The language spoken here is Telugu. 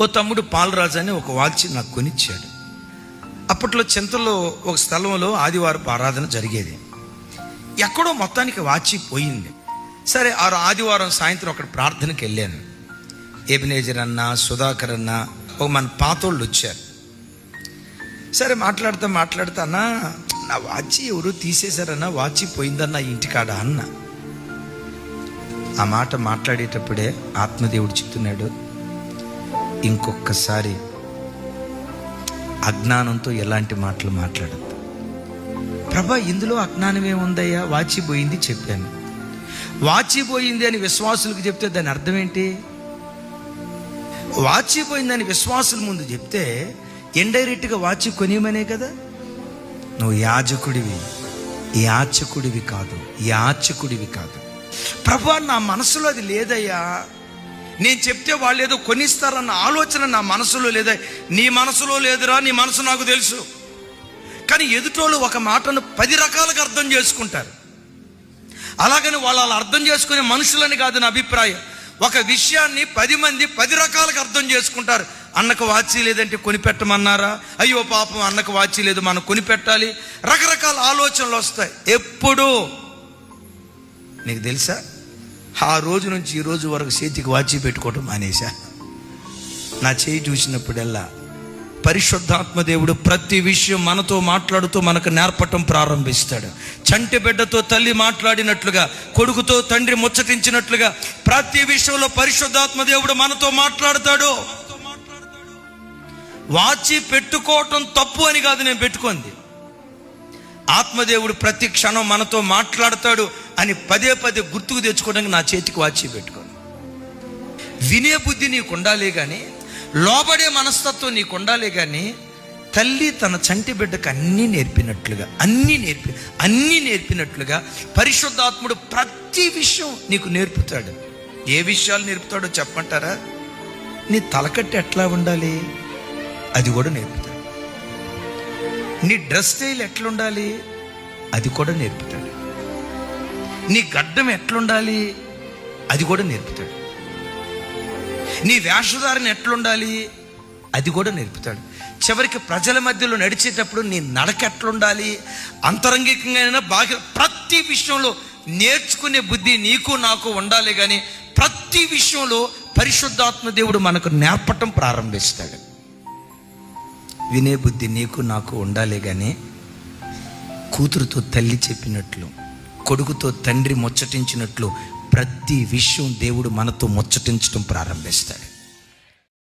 ఓ తమ్ముడు పాలరాజు అని ఒక వాచి నాకు కొనిచ్చాడు. అప్పట్లో చింతలో ఒక స్థలంలో ఆదివారపు ఆరాధన జరిగేది. ఎక్కడో మొత్తానికి వాచి పోయింది. సరే ఆ ఆదివారం సాయంత్రం అక్కడ ప్రార్థనకి వెళ్ళాను. ఎబినేజర్ అన్న సుధాకర్ అన్న ఒక మన పాతోళ్ళు వచ్చారు సరే మాట్లాడుతా మాట్లాడుతా అన్న నా వాచి ఎవరు తీసేశారన్నా వాచి పోయిందన్న ఇంటికాడ అన్న. ఆ మాట మాట్లాడేటప్పుడే ఆత్మదేవుడు చెప్తున్నాడు ఇంకొకసారి అజ్ఞానంతో ఎలాంటి మాటలు మాట్లాడద్దు. ప్రభా ఇందులో అజ్ఞానం ఏముందయ్యా వాచిపోయింది చెప్పాను. వాచిపోయింది అని విశ్వాసులకు చెప్తే దాని అర్థం ఏంటి? వాచిపోయిందని విశ్వాసుల ముందు చెప్తే ఇండైరెక్ట్గా వాచి కొనియమనే కదా? నువ్వు యాజకుడివి. యాచకుడివి కాదు. యాచకుడివి కాదు. ప్రభా నా మనసులో అది లేదయ్యా. నేను చెప్తే వాళ్ళు ఏదో కొనిస్తారన్న ఆలోచన నా మనసులో లేదా? నీ మనసులో లేదురా నీ మనసు నాకు తెలుసు. కానీ ఎదుటోళ్ళు ఒక మాటను పది రకాలుగా అర్థం చేసుకుంటారు. అలాగని వాళ్ళు అలా అర్థం చేసుకునే మనుషులని కాదు నా అభిప్రాయం. ఒక విషయాన్ని పది మంది పది రకాలుగా అర్థం చేసుకుంటారు. అన్నకు వాచి లేదంటే కొనిపెట్టమన్నారా? అయ్యో పాపం అన్నకు వాచి లేదు మనం కొనిపెట్టాలి. రకరకాల ఆలోచనలు వస్తాయి. ఎప్పుడు. నీకు తెలుసా? ఆ రోజు నుంచి ఈ రోజు వరకు చేతికి వాచి పెట్టుకోవటం మానేశా. నా చేయి చూసినప్పుడల్లా పరిశుద్ధాత్మ దేవుడు ప్రతి విషయం మనతో మాట్లాడుతూ మనకు నేర్పటం ప్రారంభిస్తాడు. చంటి బిడ్డతో తల్లి మాట్లాడినట్లుగా కొడుకుతో తండ్రి ముచ్చటించినట్లుగా ప్రతి విషయంలో పరిశుద్ధాత్మ దేవుడు మనతో మాట్లాడతాడు. వాచి పెట్టుకోవటం తప్పు అని కాదు నేను పెట్టుకుంది. ఆత్మదేవుడు ప్రతి క్షణం మనతో మాట్లాడతాడు అని పదే పదే గుర్తుకు తెచ్చుకోవడానికి నా చేతికి వాచి పెట్టుకోను. వినే బుద్ధి నీకు ఉండాలి కానీ లోబడే మనస్తత్వం నీకు ఉండాలి కానీ తల్లి తన చంటి బిడ్డకు అన్నీ నేర్పినట్లుగా అన్నీ నేర్పి అన్నీ నేర్పినట్లుగా పరిశుద్ధాత్ముడు ప్రతి విషయం నీకు నేర్పుతాడు. ఏ విషయాలు నేర్పుతాడో చెప్పమంటారా? నీ తలకట్టు ఎట్లా ఉండాలి? అది కూడా నేర్పుతాడు. నీ డ్రెస్ స్టైల్ ఎట్లుండాలి? అది కూడా నేర్పుతాడు. నీ గడ్డం ఎట్లుండాలి? అది కూడా నేర్పుతాడు. నీ వేషధారణ ఎట్లుండాలి? అది కూడా నేర్పుతాడు. చివరికి ప్రజల మధ్యలో నడిచేటప్పుడు నీ నడక ఎట్లుండాలి? అంతరంగికంగా బాగా ప్రతి విషయంలో నేర్చుకునే బుద్ధి నీకు నాకు ఉండాలి కానీ ప్రతి విషయంలో పరిశుద్ధాత్మ దేవుడు మనకు నేర్పటం ప్రారంభిస్తాడు. వినే బుద్ధి నీకు నాకు ఉండాలి కానీ కూతురుతో తల్లి చెప్పినట్లు కొడుకుతో తండ్రి ముచ్చటించినట్లు ప్రతి విషయం దేవుడు మనతో ముచ్చటించడం ప్రారంభిస్తాడు.